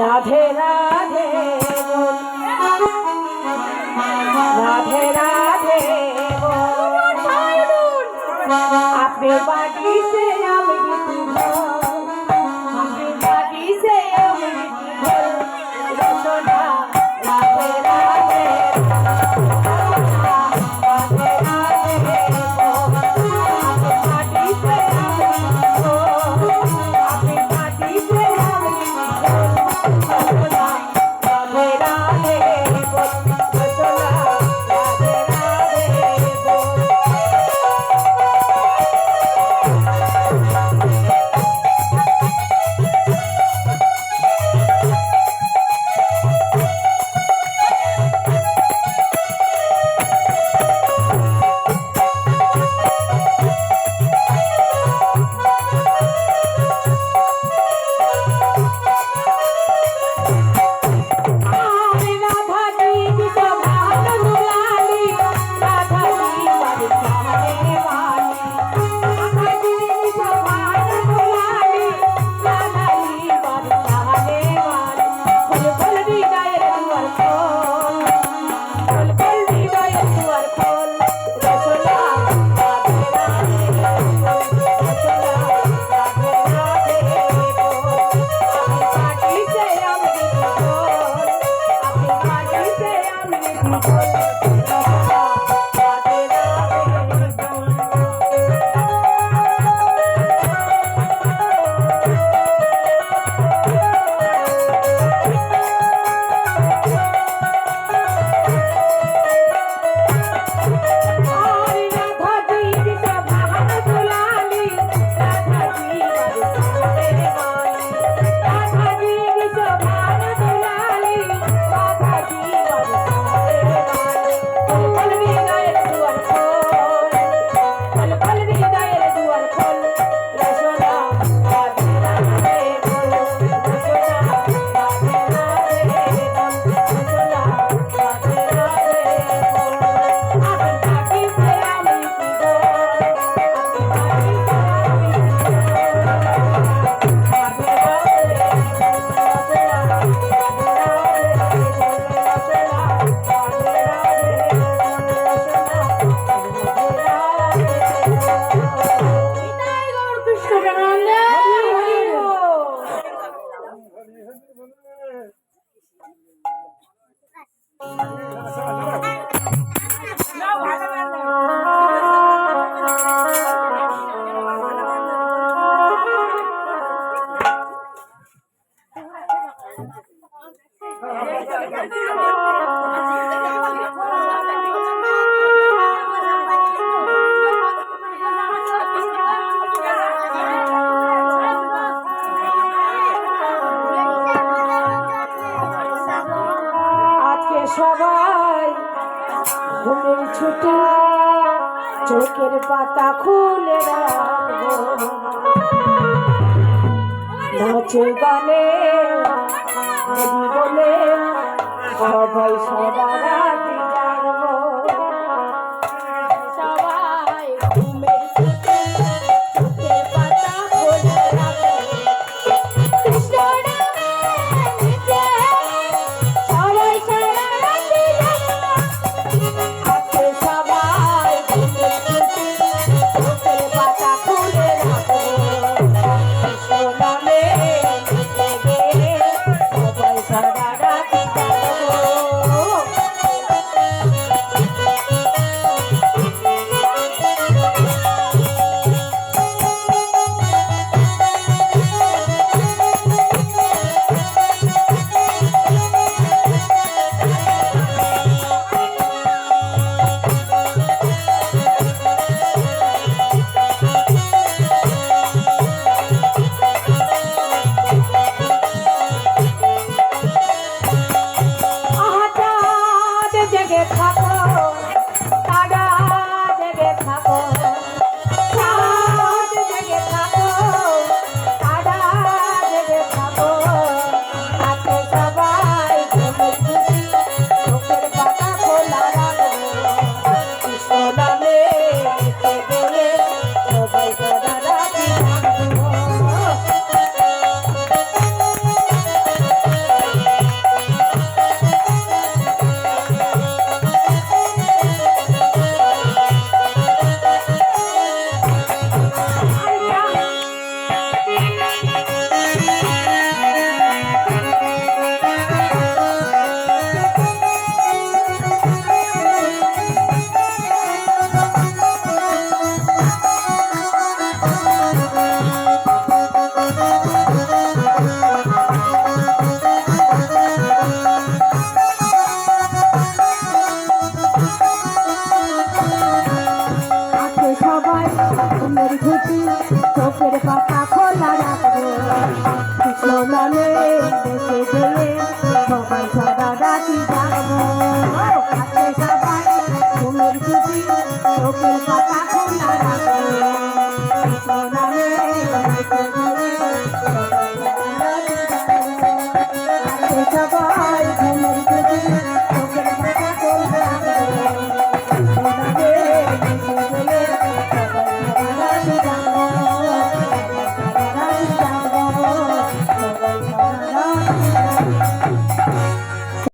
রাধে রাধে রাধে রাধে আপনি বাড়িতে আমি Thank you. Thank you. ঘুমের ছুটি চোখের পাতা খুলে রাখব নাচে গানে বলে সবাই প্রমাণে দেখে